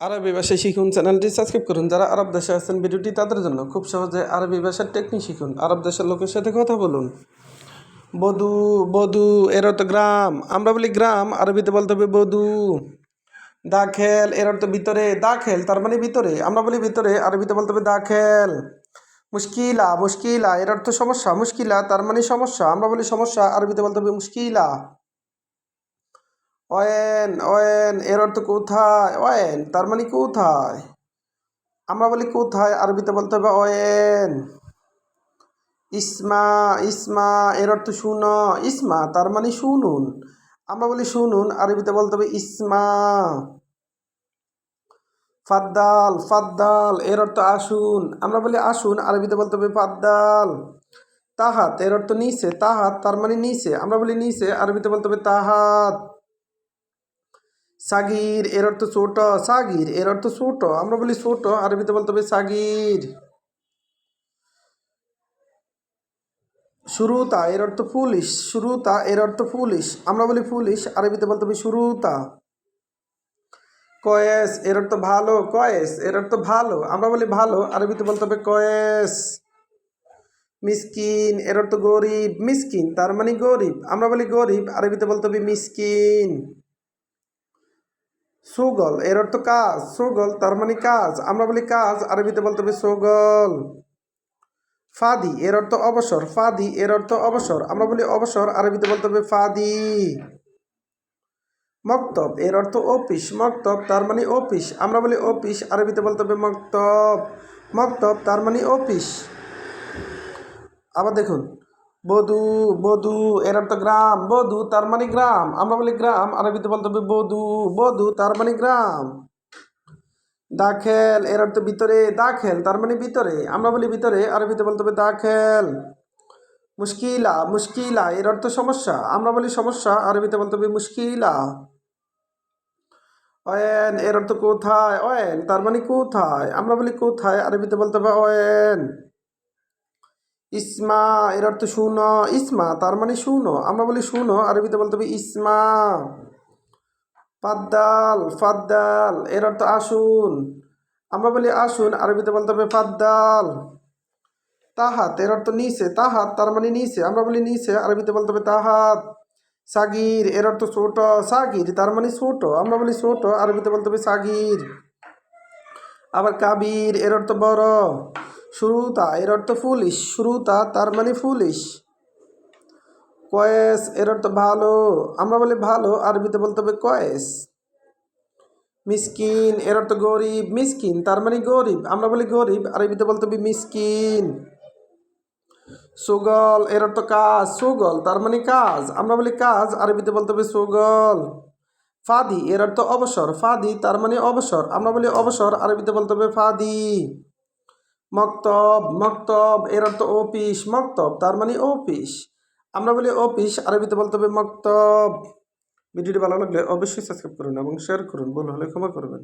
আরবি ভাষা শিখুন, চ্যানেলটি সাবস্ক্রাইব করুন। যারা আরব দেশে আছেন, ভিডিওটি তাদের জন্য খুব সহজে আরবি ভাষার টেকনিক শিখুন। আরব দেশের লোকের সাথে কথা বলুন। বধু বধু, এর অর্থ গ্রাম। আমরা বলি গ্রাম, আরবিতে বলতে হবে বধু। দাখেল, এর অর্থ ভিতরে। দাখেল, তার মানে ভিতরে। আমরা বলি ভিতরে, আরবিতে বলতে হবে দাখেল। মুশকিলা মুশকিলা, এর অর্থ সমস্যা। মুশকিলা, তার মানে সমস্যা। আমরা বলি সমস্যা, আরবিতে বলতে হবে মুশকিলা। অয়েন অয়েন, এর অর্থ কোথায়? অয়েন, তার মানে কোথায়? আমরা বলি কোথায়, আরবিতে বলতে হবে অয়েন। ইসমা ইসমা, এর অর্থ শুন। ইসমা, তার মানে শুনুন। আমরা বলি শুনুন, আরবিতে বলতে হবে ইসমা। ফাদ্দাল ফাদ্দাল, এর অর্থ আসুন। আমরা বলি আসুন, আরবিতে বলতে হবে ফাদ্দাল। তাহাত, এর অর্থ নিচে। তাহাত, তার মানে নিচে। আমরা বলি নিচে, আরবিতে বলতে হবে তাহাত। সাগির, এর অর্থ ছোট, সাগির, এর অর্থ ছোট। আমরা বলি ছোট, আরবিতে বলতে হবে সাগির। শুরুতা এর অর্থ পুলিশ শুরুতা এর অর্থ পুলিশ আমরা বলি পুলিশ আরবিতে বলতে হবে শুরুতা কয়েস, এর অর্থ ভালো, কয়েস, এর অর্থ ভালো। আমরা বলি ভালো, আরবিতে বলতে হবে কয়েস। মিসকিন, এর অর্থ গরিব, মিসকিন, তার মানে গরিব। আমরা বলি গরিব, আরবিতে বলতে হবে মিসকিন। সুগল, এর অর্থ কাজ, সুগল, তার মানে কাজ। আমরা বলি কাজ, আরবিতে বলতে হবে সুগল। ফাদি, এর অর্থ অবসর, ফাদি, এর অর্থ অবসর। আমরা বলি অবসর, আরবিতে বলতে হবে ফাদি। মক্তব, এর অর্থ অফিস, মক্তব, তার মানে অফিস। আমরা বলি অফিস, আরবিতে বলতে হবে মক্তব। মক্তব, তার মানে অফিস। আবার দেখুন বধু বধু এর অর্থ গ্রাম। বধু, তার মানে গ্রাম। আমরা বলি গ্রাম, আরবিতে বলতে হবে বধু। বধু, তার মানে গ্রাম। দাখেল এর অর্থ ভিতরে। দাখেল, তার মানে ভিতরে। আমরা বলি ভিতরে, আরবিতে বলতে হবে দাখেল। মুশকিলা মুশকিলা, এর অর্থ সমস্যা। আমরা বলি সমস্যা, আরবিতে বলতে হবে মুশকিলা। অয়েন, এর অর্থ কোথায়? অয়েন, তার মানে কোথায়? আমরা বলি কোথায়, আরবিতে বলতে হবে অয়েন। ইসমা, এর অর্থ শুনো। ইসমা, তার মানে শুনো। আমরা বলি শুনো, আরবিতে বলতে হবে ইসমা। ফাদ্দাল ফাদ্দাল, এর অর্থ আসুন। আমরা বলি আসুন, আরবিতে বলতে হবে ফাদ্দাল। তাহাত, এর অর্থ নিচে। তাহাত, তার মানে নিচে। আমরা বলি নিচে, আরবিতে বলতে হবে তাহাত। সাগির, এর অর্থ ছোট। সাগির, তার মানে ছোট। আমরা বলি ছোট, আরবিতে বলতে হবে সাগির। আবার কাবির, এর অর্থ বড়। শুরুতা এর অর্থ পুলিশ শুরুতা তার মানে পুলিশ কয়েস, এর অর্থ ভালো, আমরা বলি ভালো, আরবিতে বলতে হবে কয়েস। মিসকিন, এর অর্থ গরিব, মিসকিন তার মানে গরিব, আমরা বলি গরিব, আরবিতে বলতে হবে মিসকিন। সুগল, এর অর্থ কাজ, সুগল তার মানে কাজ, আমরা বলি কাজ, আরবিতে বলতে হবে সুগল। ফাদি, এর অর্থ অবসর, ফাদি তার মানে অবসর, আমরা বলি অবসর, আরবিতে বলতে হবে ফাদি। মক্তব মক্তব এর অর্থ অফিস, মক্তব, তার মানে অফিস। আমরা বলি অফিস, আরবিতে বলতে হবে মক্তব। ভিডিওটি ভালো লাগলে অবশ্যই সাবস্ক্রাইব করুন এবং শেয়ার করুন, ভুল হলে ক্ষমা করবেন।